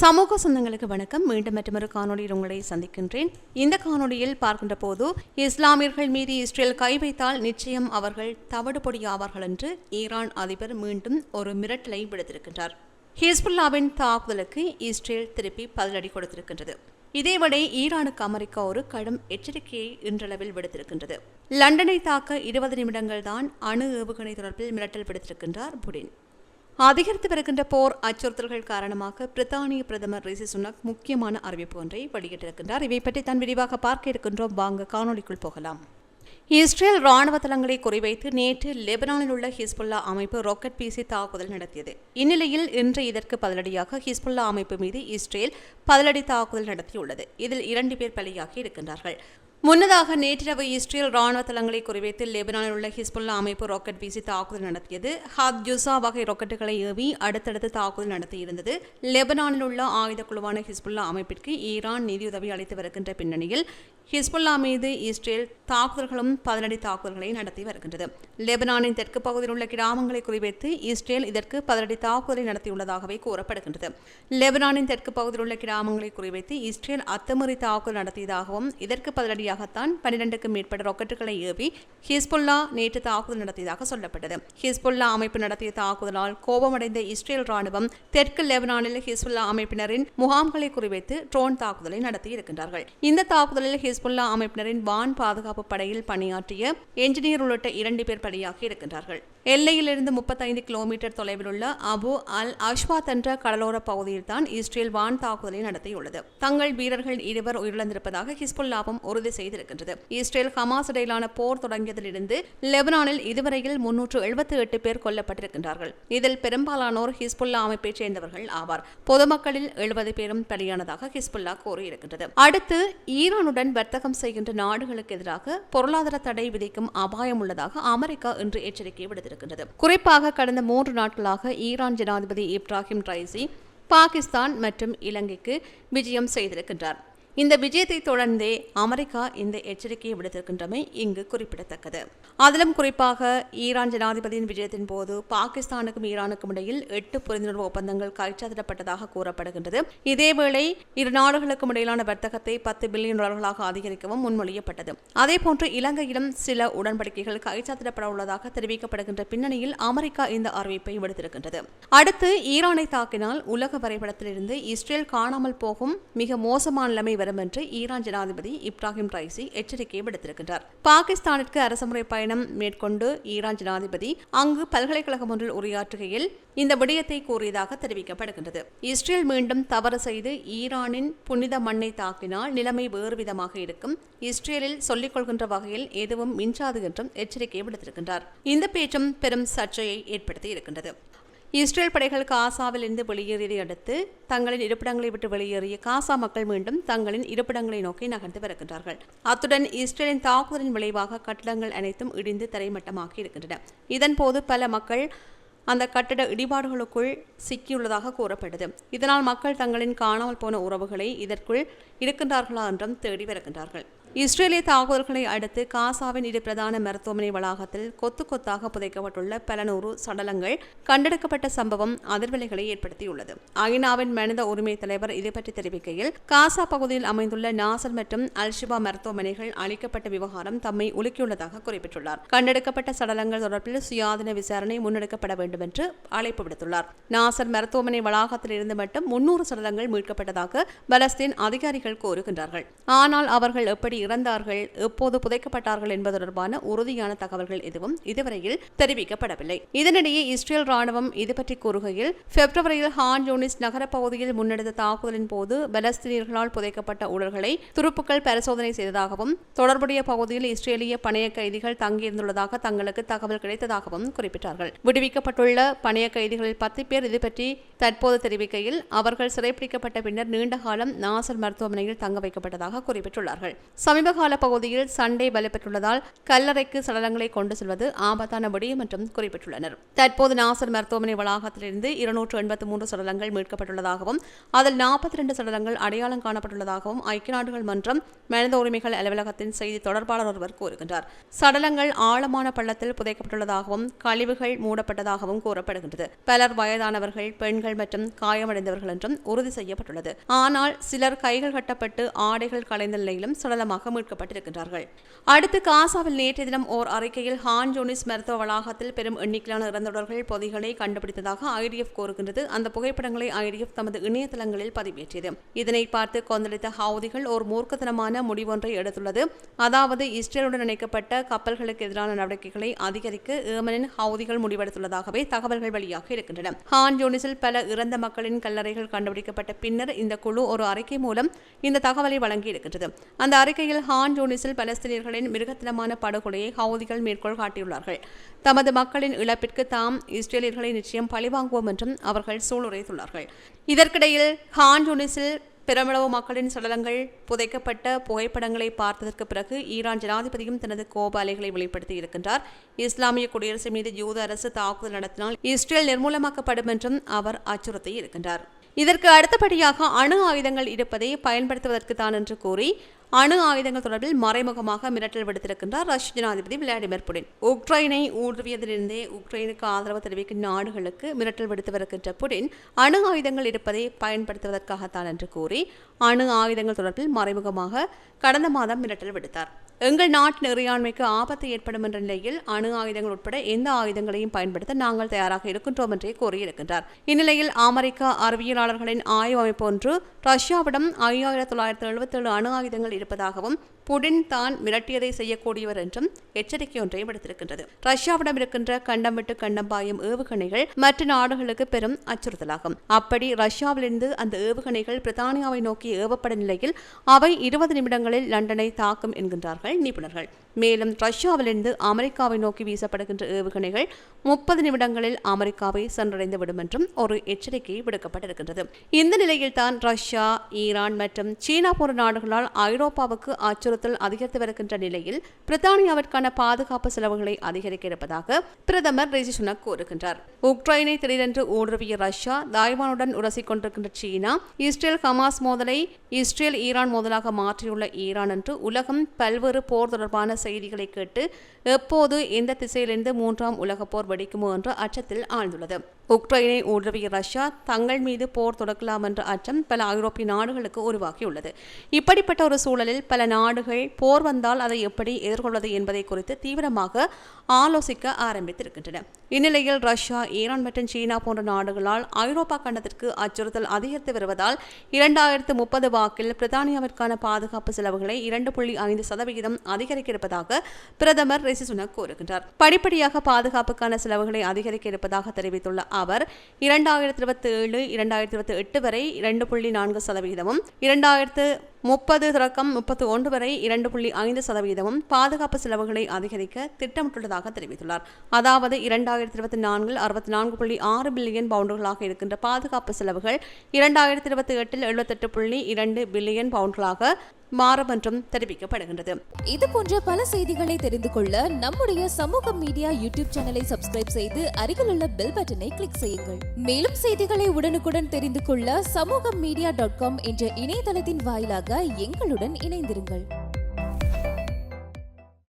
சமூக சொந்தங்களுக்கு வணக்கம். மீண்டும் மற்றொரு காணொலியில் உங்களை சந்திக்கின்றேன். இந்த காணொலியில் பார்க்கின்ற போது இஸ்லாமியர்கள் மீது இஸ்ரேல் கை வைத்தால் நிச்சயம் அவர்கள் தவிடுபொடியாவார்கள் என்று ஈரான் அதிபர் மீண்டும் ஒரு மிரட்டலை விடுத்திருக்கின்றார். ஹிஸ்புல்லாவின் தாக்குதலுக்கு இஸ்ரேல் திருப்பி பதிலடி கொடுத்திருக்கின்றது. இதேவேளை ஈரானுக்கு அமெரிக்கா ஒரு கடும் எச்சரிக்கையை இன்றளவில் விடுத்திருக்கின்றது. லண்டனை தாக்க இருபது நிமிடங்கள் தான் அணு ஏவுகணை தொடர்பில் மிரட்டல் விடுத்திருக்கின்றார் புடின். அதிகரித்து வருகின்ற போர் அச்சுறுத்தல்கள் காரணமாக பிரித்தானிய பிரதமர் ரிஷி சுனக் முக்கியமான அறிவிப்பு ஒன்றை வெளியிட்டிருக்கின்றார். இவை பற்றி தான் விரிவாக பார்க்க இருக்கின்றோம். வாங்க காணொலிக்குள் போகலாம். இஸ்ரேல் ராணுவ தளங்களை குறிவைத்து நேற்று லெபனானில் உள்ள ஹிஸ்புல்லா அமைப்பு ராக்கெட் பீசி தாக்குதல் நடத்தியது. இந்நிலையில் இன்று இதற்கு பதிலடியாக ஹிஸ்புல்லா அமைப்பு மீது இஸ்ரேல் பதிலடி தாக்குதல் நடத்தியுள்ளது. இதில் இரண்டு பேர் பலியாகி இருக்கின்றார்கள். முன்னதாக நேற்றிரவு இஸ்ரேல் ராணுவ தளங்களை குறிவைத்து லெபனானில் உள்ள ஹிஸ்புல்லா அமைப்பு ராக்கெட் வீசி தாக்குதல் நடத்தியது. ஹாத் ஜுசா வகை ராக்கெட்டுகளை ஏவி அடுத்தடுத்து தாக்குதல் நடத்தியிருந்தது. லெபனானில் உள்ள ஆயுத குழுவான ஹிஸ்புல்லா அமைப்பிற்கு ஈரான் நிதியுதவி அளித்து வருகின்ற பின்னணியில் ஹிஸ்புல்லா மீது இஸ்ரேல் தாக்குதல்களும் பதிலடி தாக்குதல்களை நடத்தி வருகின்றது. லெபனானின் தெற்கு பகுதியில் உள்ள கிராமங்களை குறிவைத்து இஸ்ரேல் இதற்கு பதிலடி தாக்குதலை நடத்தியுள்ளதாகவே கூறப்படுகின்றது. லெபனானின் தெற்கு பகுதியில் உள்ள கிராமங்களை குறிவைத்து இஸ்ரேல் அத்துமீறி தாக்குதல் நடத்தியதாகவும் இதற்கு வழியாகத்தான் பன்னிரெண்டுக்கும் மேற்பட்ட ராக்கெட்டுகளை ஏவி ஹிஸ்புல்லா நேற்று தாக்குதல் நடத்தியதாக சொல்லப்பட்டது. ஹிஸ்புல்லா அமைப்பு நடத்திய தாக்குதலால் கோபமடைந்த இஸ்ரேல் ராணுவம் தெற்கு லெபனானில் ஹிஸ்புல்லா அமைப்பினரின் முகாம்களை குறிவைத்து ட்ரோன் தாக்குதலை நடத்தி இருக்கின்றார்கள். இந்த தாக்குதலில் ஹிஸ்புல்லா அமைப்பினரின் வான் பாதுகாப்பு படையில் பணியாற்றிய என்ஜினியர் உள்ளிட்ட இரண்டு பேர் பலியாகி இருக்கின்றார்கள். எல்லையிலிருந்து முப்பத்தைந்து கிலோமீட்டர் தொலைவில் உள்ள அபு அல் அஷ்வாத் என்ற கடலோர பகுதியில் தான் இஸ்ரேல் வான் தாக்குதலை நடத்தியுள்ளது. தங்கள் வீரர்கள் இருவர் உயிரிழந்திருப்பதாக ஹிஸ்புல்லாவும் உறுதி செய்திருக்கின்றது. இஸ்ரேல் ஹமாஸ் இடையிலான போர் தொடங்கியதிலிருந்து லெபனானில் இதுவரையில் முன்னூற்று எழுபத்தி எட்டு பேர் கொல்லப்பட்டிருக்கின்றார்கள். இதில் பெரும்பாலானோர் ஹிஸ்புல்லா அமைப்பைச் சேர்ந்தவர்கள் ஆவார். பொதுமக்களில் எழுபது பேரும் பலியானதாக ஹிஸ்புல்லா கூறியிருக்கின்றது. அடுத்து ஈரானுடன் வர்த்தகம் செய்கின்ற நாடுகளுக்கு எதிராக பொருளாதார தடை விதிக்கும் அபாயம் உள்ளதாக அமெரிக்கா இன்று எச்சரிக்கை விடுத்திருக்கின்றது குறிப்பாக கடந்த மூன்று நாட்களாக ஈரான் ஜனாதிபதி இப்ராஹிம் ரைசி பாகிஸ்தான் மற்றும் இலங்கைக்கு விஜயம் செய்திருக்கின்றார். இந்த விஜயத்தை தொடர்ந்தே அமெரிக்கா இந்த எச்சரிக்கையை விடுத்திருக்கின்றமை இங்கு குறிப்பிடத்தக்கது. அதிலும் குறிப்பாக ஈரான் ஜனாதிபதியின் விஜயத்தின் போது பாகிஸ்தானுக்கும் ஈரானுக்கும் இடையில் எட்டு புரிந்துணர்வு ஒப்பந்தங்கள் கைச்சாத்திடப்பட்டதாக கூறப்படுகின்றது. இதேவேளை இரு நாடுகளுக்கும் இடையிலான வர்த்தகத்தை பத்து பில்லியன் டாலர்களாக அதிகரிக்கவும் முன்மொழியப்பட்டது. அதேபோன்று இலங்கையிலும் சில உடன்படிக்கைகள் கைச்சாத்திடப்பட உள்ளதாக தெரிவிக்கப்படுகின்ற பின்னணியில் அமெரிக்கா இந்த அறிவிப்பை விடுத்திருக்கின்றது. அடுத்து ஈரானை தாக்கினால் உலக வரைபடத்திலிருந்து இஸ்ரேல் காணாமல் போகும் மிக மோசமான நிலைமை வரும் என்று ஈரான் ஜனாதிபதி இப்ராஹிம் ரைசி எச்சரிக்கை விடுத்திருக்கின்றார். பாகிஸ்தானிற்கு அரசுமுறை பயணம் மேற்கொண்டு ஈரான் ஜனாதிபதி அங்கு பல்கலைக்கழகம் ஒன்றில் உரையாற்றுகையில் இந்த விடயத்தை கூறியதாக தெரிவிக்கப்படுகின்றது. இஸ்ரேல் மீண்டும் தவறு செய்து ஈரானின் புனித மண்ணை தாக்கினால் நிலைமை வேறு விதமாக இருக்கும். இஸ்ரேலில் சொல்லிக் கொள்கின்ற வகையில் எதுவும் மிஞ்சாது என்றும் எச்சரிக்கை விடுத்திருக்கின்றார். இந்த பேச்சும் பெரும் சர்ச்சையை ஏற்படுத்தி இருக்கின்றது. இஸ்ரேல் படைகள் காசாவில் இருந்து வெளியேறியதை அடுத்து தங்களின் இருப்பிடங்களை விட்டு வெளியேறிய காசா மக்கள் மீண்டும் தங்களின் இருப்பிடங்களை நோக்கி நகர்ந்து வருகின்றார்கள். அத்துடன் இஸ்ரேலின் தாக்குதலின் விளைவாக கட்டிடங்கள் அனைத்தும் இடிந்து தரைமட்டமாகி இருக்கின்றன. இதன்போது பல மக்கள் அந்த கட்டட இடிபாடுகளுக்குள் சிக்கியுள்ளதாக கூறப்பட்டது இதனால் மக்கள் தங்களின் காணாமல் போன உறவுகளை இதற்குள் இருக்கின்றார்களா என்றும் தேடி வருகின்றார்கள். இஸ்ரேலிய தாக்குதல்களை அடுத்து காசாவின் இரு பிரதான மருத்துவமனை வளாகத்தில் கொத்து கொத்தாக புதைக்கப்பட்டுள்ள பல நூறு சடலங்கள் கண்டெடுக்கப்பட்ட சம்பவம் அதிர்வலைகளை ஏற்படுத்தியுள்ளது. ஐநாவின் மனித உரிமை தலைவர் இது பற்றி தெரிவிக்கையில் காசா பகுதியில் அமைந்துள்ள நாசர் மற்றும் அல்ஷிபா மருத்துவமனைகள் அளிக்கப்பட்ட விவகாரம் தம்மை உலுக்கியுள்ளதாக குறிப்பிட்டுள்ளார். கண்டெடுக்கப்பட்ட சடலங்கள் தொடர்பில் சுயாதீன விசாரணை முன்னெடுக்கப்பட வேண்டும் என்று அழைப்பு விடுத்துள்ளார். நாசர் மருத்துவமனை வளாகத்தில் இருந்து மட்டும் முன்னூறு சடலங்கள் மீட்கப்பட்டதாக பலஸ்தீன் அதிகாரிகள் கோருகின்றார்கள் ஆனால் அவர்கள் எப்படி இறந்தார்கள் எப்போது புதைக்கப்பட்டார்கள் என்பது தொடர்பான உறுதியான தகவல்கள் எதுவும் இதுவரையில் தெரிவிக்கப்படவில்லை. இதனிடையே இஸ்ரேல் ராணுவம் இது பற்றி கூறுகையில் பிப்ரவரியில் ஹான் யூனிஸ் நகர பகுதியில் முன்னெடுத்த தாக்குதலின் போது பலஸ்தீனியர்களால் புதைக்கப்பட்ட உடல்களை துருப்புக்கள் பரிசோதனை செய்ததாகவும் தொடர்புடைய பகுதியில் இஸ்ரேலிய பணைய கைதிகள் தங்கியிருந்துள்ளதாக தங்களுக்கு தகவல் கிடைத்ததாகவும் குறிப்பிட்டார்கள். விடுவிக்கப்பட்டுள்ள பணைய கைதிகளில் பத்து பேர் இது பற்றி தற்போது தெரிவிக்கையில் அவர்கள் சிறைப்பிடிக்கப்பட்ட பின்னர் நீண்ட காலம் நாசர் மருத்துவமனையில் தங்க வைக்கப்பட்டதாக குறிப்பிட்டுள்ளார்கள். சமீபகால பகுதியில் சண்டை பலப்பெற்றுள்ளதால் கல்லறைக்கு சடலங்களை கொண்டு செல்வது ஆபத்தான விடயம் என்றும் குறிப்பிட்டுள்ளனர். தற்போது நாசர் மருத்துவமனை வளாகத்திலிருந்து இருநூற்று எண்பத்தி மூன்று சடலங்கள் மீட்கப்பட்டுள்ளதாகவும் அதில் நாற்பத்தி ரெண்டு சடலங்கள் அடையாளம் காணப்பட்டுள்ளதாகவும் ஐக்கிய நாடுகள் மன்றம் மனித உரிமைகள் அலுவலகத்தின் செய்தி தொடர்பாளர் ஒருவர் கூறுகின்றார். சடலங்கள் ஆழமான பள்ளத்தில் புதைக்கப்பட்டுள்ளதாகவும் கழிவுகள் மூடப்பட்டதாகவும் கூறப்படுகின்றது. பலர் வயதானவர்கள் பெண்கள் மற்றும் காயமடைந்தவர்கள் என்றும் உறுதி செய்யப்பட்டுள்ளது. ஆனால் சிலர் கைகள் கட்டப்பட்டு ஆடைகள் கலைந்த நிலையிலும் சடலமாக மீட்கப்பட்டிருக்கின்றார்கள். அடுத்து காசாவில் நேற்றைய தினம் ஓர் அறிக்கையில் ஹான் ஜோனிஸ் மருத்துவ வளாகத்தில் பெரும் எண்ணிக்கையிலான இறந்தவர்கள் பொதிகளை கண்டுபிடித்ததாக ஐடிஎஃப் கூறுகின்றது. அந்த புகைப்படங்களை ஐடிஎஃப் தமது இணையதளங்களில் பதிவேற்றியது. இதனை பார்த்து கொந்தளித்த ஹவுதிகள் ஒரு மூர்க்கத்தனமான முடிவொன்றை எடுத்துள்ளது. அதாவது இஸ்ரேலுடன் இணைக்கப்பட்ட கப்பல்களுக்கு எதிரான நடவடிக்கைகளை அதிகரிக்க ஏமனின் ஹவுதிகள் முடிவெடுத்துள்ளதாகவே தகவல்கள் வெளியாக இருக்கின்றன. ஹான் ஜோனிஸில் பல இறந்த மக்களின் கல்லறைகள் கண்டுபிடிக்கப்பட்ட பின்னர் இந்த குழு ஒரு அறிக்கை மூலம் இந்த தகவலை வழங்கியிருக்கின்றது. அந்த அறிக்கை இஸ்ரேலில் ஹான் ஜோனிஸில் பலஸ்தீனியர்களின் மிருகத்தனமான படுகொலையை ஹவுதிகள் மேற்கோள் காட்டியுள்ளார்கள். தமது மக்களின் இழப்பிற்கு தாம் இஸ்ரேலியர்களை நிச்சயம் பழிவாங்குவோம் என்றும் அவர்கள் சூளுரைத்துள்ளார்கள். இதற்கிடையில் ஹான் ஜோனிஸில் பெருமளவு மக்களின் சடலங்கள் புதைக்கப்பட்ட புகைப்படங்களை பார்த்ததற்கு பிறகு ஈரான் ஜனாதிபதியும் தனது கோப அலைகளை வெளிப்படுத்தி இருக்கின்றார். இஸ்லாமிய குடியரசு மீது யூத அரசு தாக்குதல் நடத்தினால் இஸ்ரேல் நிர்மூலமாக்கப்படும் என்றும் அவர் அச்சுறுத்தி இருக்கின்றார் இதற்கு அடுத்தபடியாக அணு ஆயுதங்கள் இருப்பதை பயன்படுத்துவதற்கு தான் என்று கூறி அணு ஆயுதங்கள் தொடர்பில் மறைமுகமாக மிரட்டல் விடுத்திருக்கின்றார் ரஷ்ய ஜனாதிபதி விளாடிமிர் புடின். உக்ரைனை ஊடுருவியதிலிருந்தே உக்ரைனுக்கு ஆதரவு தெரிவிக்கும் நாடுகளுக்கு மிரட்டல் விடுத்து வருகின்ற புடின் அணு ஆயுதங்கள் இருப்பதை பயன்படுத்துவதற்காகத்தான் என்று கூறி அணு ஆயுதங்கள் தொடர்பில் மறைமுகமாக கடந்த மாதம் மிரட்டல் விடுத்தார். எங்கள் நாட்டின் இறையாண்மைக்கு ஆபத்து ஏற்படும் என்ற நிலையில் அணு ஆயுதங்கள் உட்பட எந்த ஆயுதங்களையும் பயன்படுத்த நாங்கள் தயாராக இருக்கின்றோம் என்றே கூறியிருக்கின்றார். இந்நிலையில் அமெரிக்க அறிவியலாளர்களின் ஆய்வு அமைப்பு ஒன்று ரஷ்யாவிடம் ஐயாயிரத்தி தொள்ளாயிரத்தி எழுபத்தி ஏழு அணு ஆயுதங்கள் இருப்பதாகவும் புடின் தான் மிரட்டியதை செய்யக்கூடியவர் என்றும் எச்சரிக்கை ஒன்றை விடுத்திருக்கின்றது. ரஷ்யாவிடம் இருக்கின்ற கண்டம் விட்டு கண்டம் பாயும் ஏவுகணைகள் மற்ற நாடுகளுக்கு பெரும் அச்சுறுத்தலாகும். அப்படி ரஷ்யாவிலிருந்து அந்த ஏவுகணைகள் பிரித்தானியாவை நோக்கி ஏவப்படும் நிலையில் அவை இருபது நிமிடங்களில் லண்டனை தாக்கும் என்கின்றார்கள் நிபுணர்கள். மேலும் ரஷ்யாவிலிருந்து அமெரிக்காவை நோக்கி வீசப்படுகின்ற ஏவுகணைகள் முப்பது நிமிடங்களில் அமெரிக்காவை சென்றடைந்து விடும் என்றும் ஒரு எச்சரிக்கை விடுக்கப்பட்டிருக்கின்றது. இந்த நிலையில்தான் ரஷ்யா ஈரான் மற்றும் சீனா போன்ற நாடுகளால் ஐரோப்பாவுக்கு அச்சுறுத்தல் அதிகரித்து வருகின்ற நிலையில் பிரித்தானியாவிற்கான பாதுகாப்பு செலவுகளை அதிகரிக்க இருப்பதாக பிரதமர் ரிஷி சுனக் கூறுகின்றார். உக்ரைனை திடீரென்று ஊடுருவிய ரஷ்யா தாய்வானுடன் உரசிக் கொண்டிருக்கின்ற சீனா இஸ்ரேல் ஹமாஸ் மோதலை இஸ்ரேல் ஈரான் மோதலாக மாற்றியுள்ள ஈரான் என்று உலகம் பல்வேறு போர் தொடர்பான செய்திகளை கேட்டு எப்போது எந்த திசையிலிருந்து மூன்றாம் உலகப் போர் வெடிக்குமோ என்ற அச்சத்தில் ஆழ்ந்துள்ளது. உக்ரைனை ஊடுருவிய ரஷ்யா தங்கள் மீது போர் தொடக்கலாம் என்ற அச்சம் பல ஐரோப்பிய நாடுகளுக்கு உருவாக்கியுள்ளது இப்படிப்பட்ட ஒரு சூழலில் பல நாடுகள் போர் வந்தால் அதை எப்படி எதிர்கொள்வது என்பதை குறித்து தீவிரமாக ஆலோசிக்க ஆரம்பித்திருக்கின்றன. இந்நிலையில் ரஷ்யா ஈரான் மற்றும் சீனா போன்ற நாடுகளால் ஐரோப்பா கண்டத்திற்கு அச்சுறுத்தல் அதிகரித்து வருவதால் இரண்டாயிரத்து முப்பது வாக்கில் பிரித்தானியாவிற்கான பாதுகாப்பு செலவுகளை இரண்டு புள்ளி ஐந்து சதவிகிதம் அதிகரிக்க இருப்பதாக பிரதமர் ரிஷி சுனக் கூறுகின்றார். படிப்படியாக பாதுகாப்புக்கான செலவுகளை அதிகரிக்க இருப்பதாக தெரிவித்துள்ள அவர் இரண்டாயிரத்தி இருபத்தி ஏழு இரண்டாயிரத்தி இருபத்தி எட்டு வரை இரண்டு புள்ளி நான்கு சதவிகிதமும் இரண்டாயிரத்து முப்பது தொடக்கம் முப்பத்தி ஒன்று வரை இரண்டு புள்ளி ஐந்து சதவீதமும் பாதுகாப்பு செலவுகளை அதிகரிக்க திட்டமிட்டுள்ளதாக தெரிவித்துள்ளார். அதாவது இரண்டாயிரத்தி இருபத்தி நான்கில் அறுபத்தி நான்கு புள்ளி ஆறு பில்லியன் பவுண்டுகளாக இருக்கின்ற பாதுகாப்பு செலவுகள் இரண்டாயிரத்தி இருபத்தி எட்டில் எழுபத்தெட்டு புள்ளி இரண்டு இரண்டு பில்லியன் பவுண்ட்களாக மாறும் என்றும் தெரிவிக்கப்படுகின்றது. இது போன்ற பல செய்திகளை தெரிந்து கொள்ள நம்முடைய சமூக மீடியா யூடியூப் சேனலை சப்ஸ்கிரைப் செய்து அருகில் உள்ள பெல் பட்டனை கிளிக் செய்யுங்கள். மேலும் செய்திகளை உடனுக்குடன் தெரிந்து கொள்ள சமூக மீடியா டாட் காம் என்ற இணையதளத்தின் வாயிலாக எங்களுடன் இணைந்திருங்கள்.